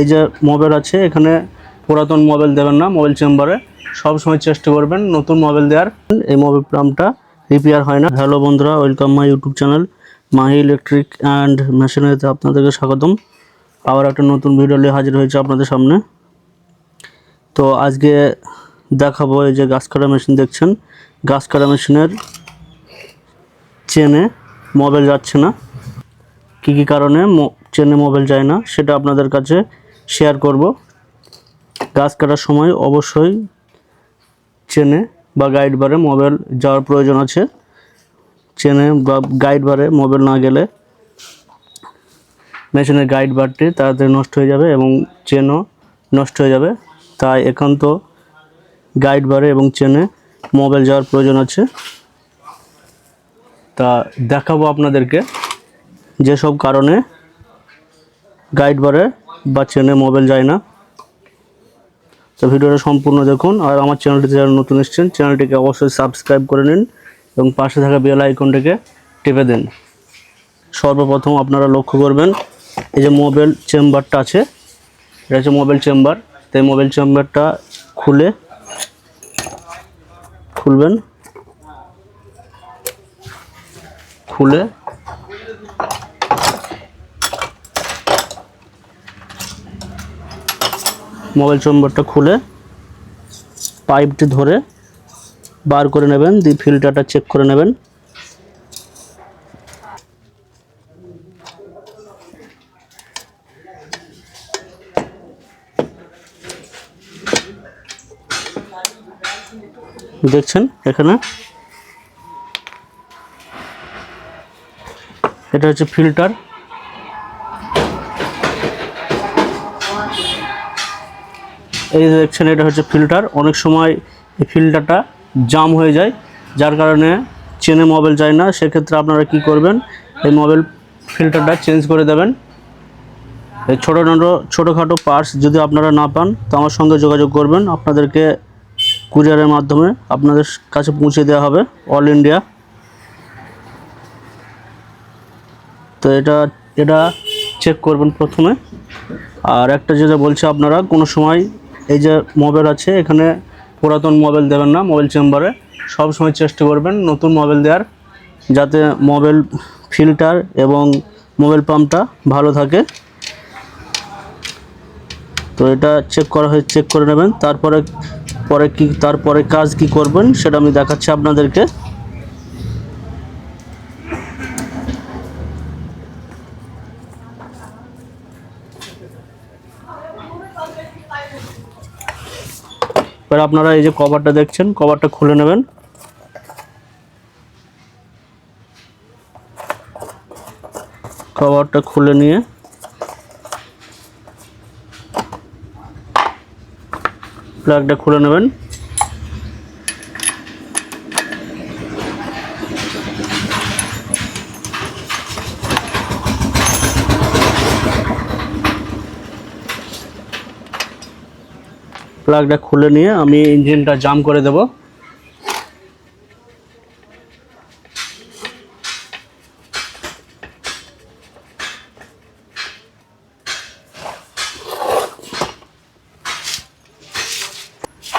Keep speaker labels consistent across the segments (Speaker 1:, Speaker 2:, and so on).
Speaker 1: এই যে মোবাইল আছে, এখানে পুরাতন মোবাইল দেবেন না মোবাইল চেম্বারে। সব সময় চেষ্টা করবেন নতুন মোবাইল দেওয়ার। এই মোবাইল পাম্পটা রিপেয়ার হয় না। হ্যালো বন্ধুরা welcome my YouTube channel Mahi electric and মেশিনারিতে আপনাদেরকে স্বাগতম। আবার একটা নতুন ভিডিও নিয়ে হাজির হয়েছে আপনাদের সামনে। তো আজকে দেখাবো এই যে গাছ কাটা মেশিন দেখছেন। গাছ কাটা মেশিনের চেনে মোবাইল যাচ্ছে না। কী কী কারণে চেনে মোবাইল যায় না, সেটা আপনাদের কাছে শেয়ার করব। গাছ কাটার সময় অবশ্যই চেনে বা গাইড বারে মোবাইল যাওয়ার প্রয়োজন আছে। চেনে বা গাইড বারে মোবাইল না গেলে মেশিনের গাইড বারটি তাড়াতাড়ি নষ্ট হয়ে যাবে এবং চেনও নষ্ট হয়ে যাবে। তাই একান্ত গাইড বারে এবং চেনে মোবাইল যাওয়ার প্রয়োজন আছে। তা দেখাবো আপনাদেরকে যেসব কারণে গাইড বারে বা চেনে মোবাইল যায় না। তো ভিডিওটা সম্পূর্ণ দেখুন। আর আমার চ্যানেলটিতে যারা নতুন এসেছেন, চ্যানেলটিকে অবশ্যই সাবস্ক্রাইব করে নিন এবং পাশে থাকা বেল আইকনটিকে টিপে দিন। সর্বপ্রথম আপনারা লক্ষ্য করবেন, এই যে মোবাইল চেম্বারটা আছে, এটা হচ্ছে মোবাইল চেম্বার। তো এই মোবাইল চেম্বারটা খুলে, খুলবেন। খুলে মোবাইল চেম্বারটা খুলে পাইপটি ধরে বার করে নেবেন, দিয়ে ফিল্টারটা চেক করে নেবেন। দেখছেন এখানে? এটা হচ্ছে ফিল্টার। এই দেখছেন, এটা হচ্ছে ফিল্টার অনেক সময় এই ফিল্টারটা জাম হয়ে যায়, যার কারণে চেনে মোবাইল যায় না। সেক্ষেত্রে আপনারা কি করবেন, এই মোবাইল ফিল্টারটা চেঞ্জ করে দেবেন। এই ছোটো ছোটো ছোটোখাটো পার্টস যদি আপনারা না পান, তো আমার সঙ্গে যোগাযোগ করবেন। আপনাদেরকে কুরিয়ারের মাধ্যমে আপনাদের কাছে পৌঁছে দেওয়া হবে অল ইন্ডিয়া তো এটা এটা চেক করবেন প্রথমে। আর একটা যেটা বলছে আপনারা, কোনো সময় এই যে মোবাইল আছে, এখানে পুরাতন মোবাইল দেবেন না, মোবাইল চেম্বারে। সব সময় চেষ্টা করবেন নতুন মোবাইল দেওয়ার, যাতে মোবাইল ফিল্টার এবং মোবাইল পাম্পটা ভালো থাকে। তো এটা চেক করা হয়ে, চেক করে নেবেন। তারপরে, পরে কি, তারপরে কাজ কি করবেন সেটা আমি দেখাচ্ছি আপনাদেরকে। এবার আপনারা এই যে কভারটা দেখছেন, কভারটা খুলে নেবেন। কভারটা খুলে নিয়ে প্লাগটা খুলে নেবেন। প্লাগটা খুলে নিয়ে আমি ইঞ্জিনটা জাম করে দেব।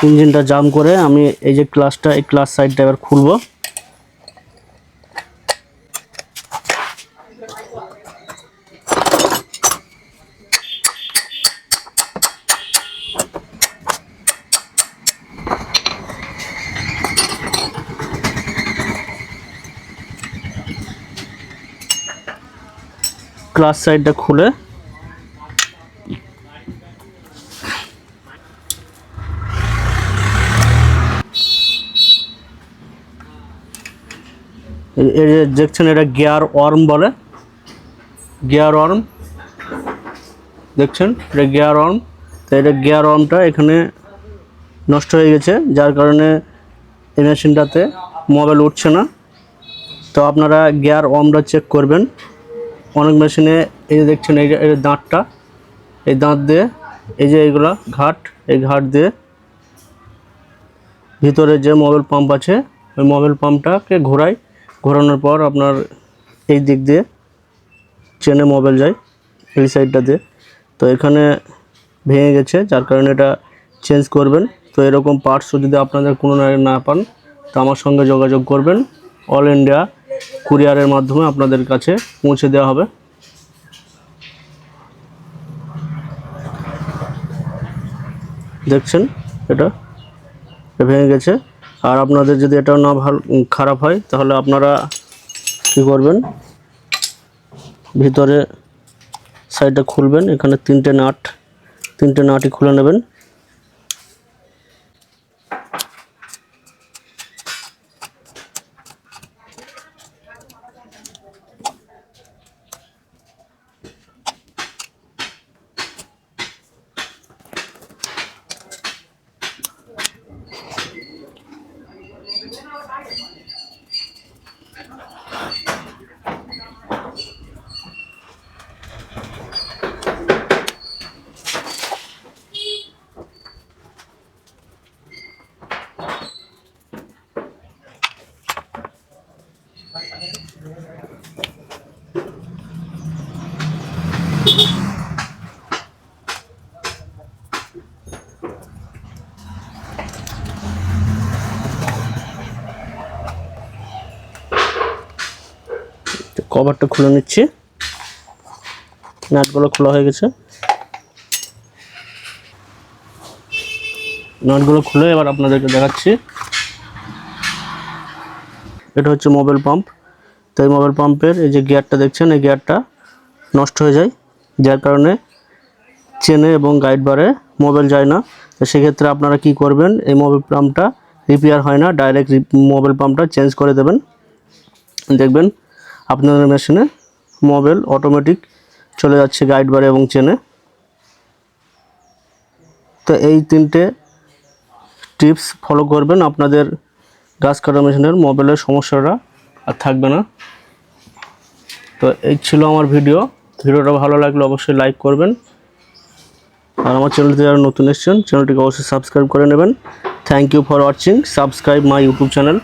Speaker 1: ইঞ্জিনটা জাম করে আমি এই যে ক্লাসটা, এই ক্লাস সাইডটা এবার খুলবো। ক্লাস সাইডটা খুলে। দেখছেন, এটা গিয়ার ওয়ার্ম বলে। গিয়ার ওয়ার্ম দেখছেন, এটা গিয়ার ওয়ার্ম তো এটা গিয়ার ওয়ার্মটা এখানে নষ্ট হয়ে গেছে, যার কারণে এই মেশিনটাতে মোবাইল উঠছে না। তো আপনারা গিয়ার ওয়ার্মটা চেক করবেন। অনেক মেশিনে এই যে দেখছেন, এই এই দাঁতটা, এই দাঁত দিয়ে, এই যে এইগুলা ঘাট, এই ঘাট দিয়ে ভিতরে যে মোবাইল পাম্প আছে, ওই মোবাইল পাম্পটাকে ঘোরাই, ঘোরানোর পর আপনার এই দিক দিয়ে চেনে মোবাইল যায়, এই সাইডটা দিয়ে। তো এখানে ভেঙে গেছে, যার কারণে এটা চেঞ্জ করবেন। তো এরকম পার্টসও যদি আপনাদের কোনো না পান, তো আমার সঙ্গে যোগাযোগ করবেন। অল ইন্ডিয়া কুরিয়ারের মাধ্যমে আপনাদের কাছে পৌঁছে দেওয়া হবে। দেখছেন? এটা ভেঙে গেছে। আর আপনাদের যদি এটা না ভালো খারাপ হয়, তাহলে আপনারা কী করবেন? ভিতরে সাইডটা খুলবেন। এখানে তিনটে নাট তিনটে নাটই খুলে নেবেন। কভারটা খুলে নিচ্ছি। নাটগুলো খোলা হয়ে গেছে। নাটগুলো খুলে এবার আপনাদেরকে দেখাচ্ছি। এটা হচ্ছে মোবাইল পাম্প তো এই মোবাইল পাম্পের এই যে গিয়ারটা দেখছেন, এই গিয়ারটা নষ্ট হয়ে যায়। যার কারণে চেনে এবং গাইড বারে মোবাইল যায় না। তো সেক্ষেত্রে আপনারা কি করবেন, এই মোবাইল পাম্পটা রিপেয়ার হয় না। ডাইরেক্ট মোবাইল পাম্পটা চেঞ্জ করে দেবেন। দেখবেন আপনাদের মেশিনে মোবাইল অটোমেটিক চলে যাচ্ছে গাইড বারে এবং চেনে তো এই তিনটে টিপস ফলো করবেন আপনাদের গাছ কাটা মেশিনের মোবাইলের সমস্যাটা আর থাকবে না। তো এই ছিল আমার ভিডিও ভিডিওটা ভালো লাগলে অবশ্যই লাইক করবেন। আর আমার চ্যানেলটি যারা নতুন এসেছেন চ্যানেলটিকে অবশ্যই সাবস্ক্রাইব করে নেবেন। Thank you for watching subscribe my YouTube channel